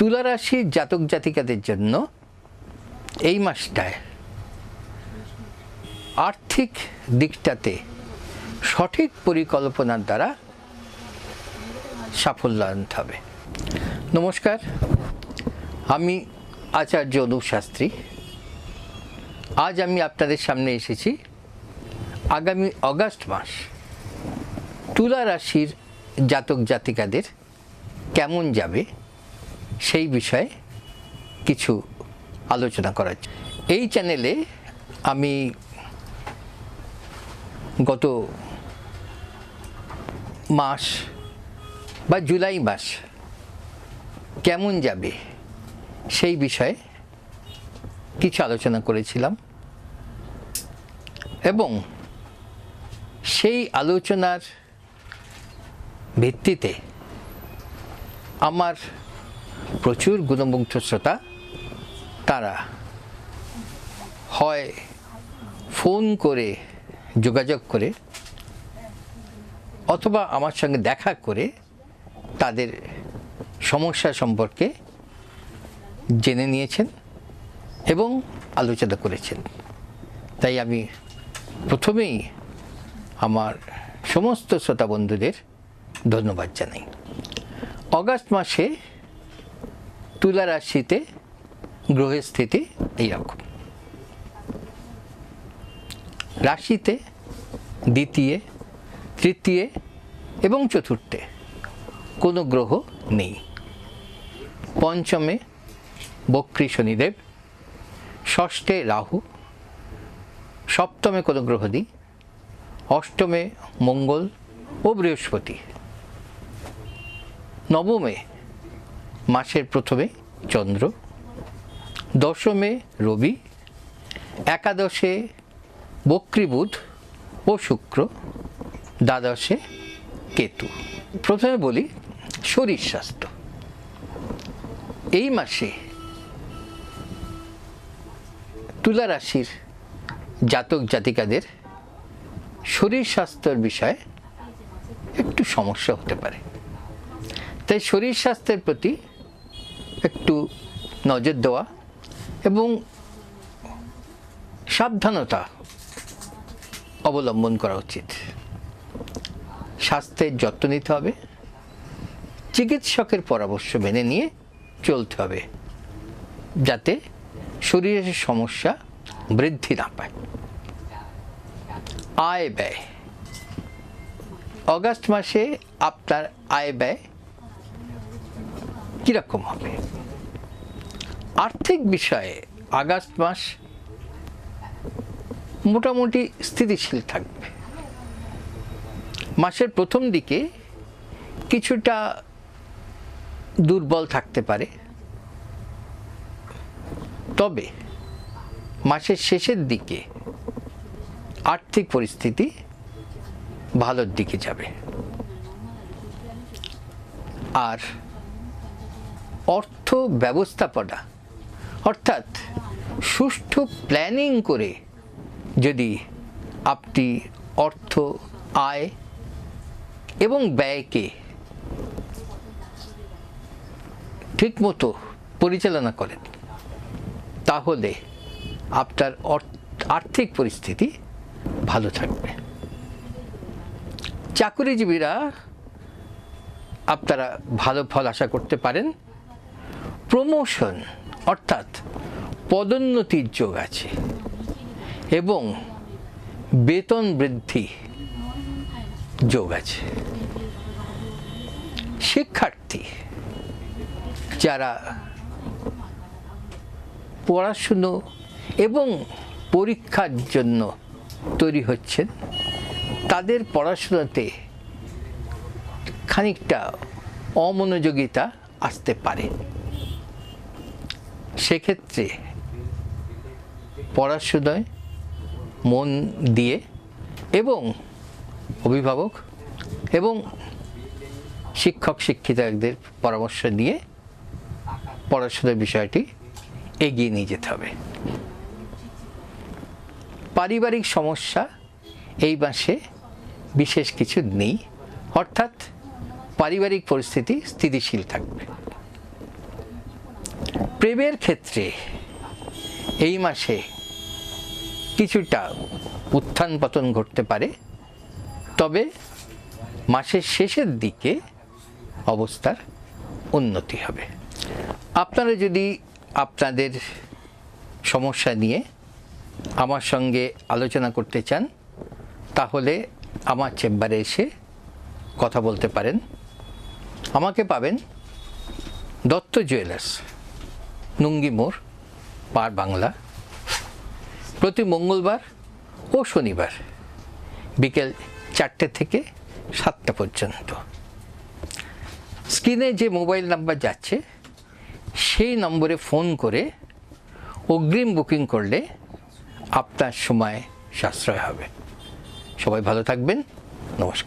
তুলা রাশির জাতক জাতিকাদের জন্য এই মাসটায় আর্থিক দিকটাতে সঠিক পরিকল্পনার দ্বারা সাফল্য আনতে হবে। নমস্কার, আমি আচার্য অনুপ শাস্ত্রী। আজ আমি আপনাদের সামনে এসেছি আগামী অগাস্ট মাস তুলা রাশির জাতক জাতিকাদের কেমন যাবে সেই বিষয়ে কিছু আলোচনা করার। এই চ্যানেলে আমি গত মাস বা জুলাই মাস কেমন যাবে সেই বিষয়ে কিছু আলোচনা করেছিলাম এবং সেই আলোচনার ভিত্তিতে আমার প্রচুর গুণমুগ্ধ শ্রোতা, তারা হয় ফোন করে, যোগাযোগ করে, অথবা আমার সঙ্গে দেখা করে তাদের সমস্যা সম্পর্কে জেনে নিয়েছেন এবং আলোচনা করেছেন। তাই আমি প্রথমেই আমার সমস্ত শ্রোতা বন্ধুদের ধন্যবাদ জানাই। অগাস্ট মাসে তুলা রাশিতে গ্রহের স্থিতি এইরকম। রাশিতে দ্বিতীয়, তৃতীয় এবং চতুর্থে কোনো গ্রহ নেই। পঞ্চমে বক্রী শনিদেব, ষষ্ঠে রাহু, সপ্তমে কোনো গ্রহ নেই, অষ্টমে মঙ্গল ও বৃহস্পতি। নবমে মাসের প্রথমে চন্দ্র, দশমে রবি, একাদশে বক্রীবুধ ও শুক্র, দ্বাদশে কেতু। প্রথমে বলি শরীর স্বাস্থ্য। এই মাসে তুলা রাশির জাতক জাতিকাদের শরীর স্বাস্থ্যের বিষয়ে একটু সমস্যা হতে পারে। তাই শরীর স্বাস্থ্যের প্রতি একটু নজর দেওয়া এবং সাবধানতা অবলম্বন করা উচিত। স্বাস্থ্যের যত্ন নিতে হবে। চিকিৎসকের পরামর্শ মেনে নিয়ে চলতে হবে যাতে শরীরের সমস্যা বৃদ্ধি না পায়। আয় ব্যয়। অগাস্ট মাসে আপনার আয় ব্যয় কীরকম হবে? আর্থিক বিষয়ে আগস্ট মাস মোটামুটি স্থিতিশীল থাকবে। মাসের প্রথম দিকে কিছুটা দুর্বল থাকতে পারে। তবে মাসের শেষের দিকে আর্থিক পরিস্থিতি ভালোর দিকে যাবে। আর অর্থ ব্যবস্থাপনা অর্থাৎ সুষ্ঠু প্ল্যানিং করে যদি আপনি অর্থ, আয় এবং ব্যয়কে ঠিকমতো পরিচালনা করেন, তাহলে আপনার আর্থিক পরিস্থিতি ভালো থাকবে। চাকুরিজীবীরা আপনারা ভালো ফল আশা করতে পারেন। প্রমোশন অর্থাৎ পদোন্নতির যোগ আছে এবং বেতন বৃদ্ধি যোগ আছে। শিক্ষার্থী যারা পড়াশুনো এবং পরীক্ষার জন্য তৈরি হচ্ছেন, তাদের পড়াশোনাতে খানিকটা অমনোযোগিতা আসতে পারে। সেক্ষেত্রে পড়াশোনায় মন দিয়ে এবং অভিভাবক এবং শিক্ষক, শিক্ষিকাদের পরামর্শ নিয়ে পড়াশোনার বিষয়টি এগিয়ে নিয়ে যেতে হবে। পারিবারিক সমস্যা এই মাসে বিশেষ কিছু নেই, অর্থাৎ পারিবারিক পরিস্থিতি স্থিতিশীল থাকবে। প্রেমের ক্ষেত্রে এই মাসে কিছুটা উত্থান পতন ঘটতে পারে। তবে মাসের শেষের দিকে অবস্থার উন্নতি হবে। আপনারা যদি আপনাদের সমস্যা নিয়ে আমার সঙ্গে আলোচনা করতে চান, তাহলে আমার চেম্বারে এসে কথা বলতে পারেন। আমাকে পাবেন দত্ত জুয়েলার্স। নুঙ্গি মোড় পার বাংলা। প্রতি মঙ্গলবার ও শনিবার বিকেল চারটে থেকে সাতটা পর্যন্ত। স্ক্রিনে যে মোবাইল নাম্বার যাচ্ছে, সেই নম্বরে ফোন করে অগ্রিম বুকিং করলে আপনার সময় সাশ্রয় হবে। সবাই ভালো থাকবেন, নমস্কার।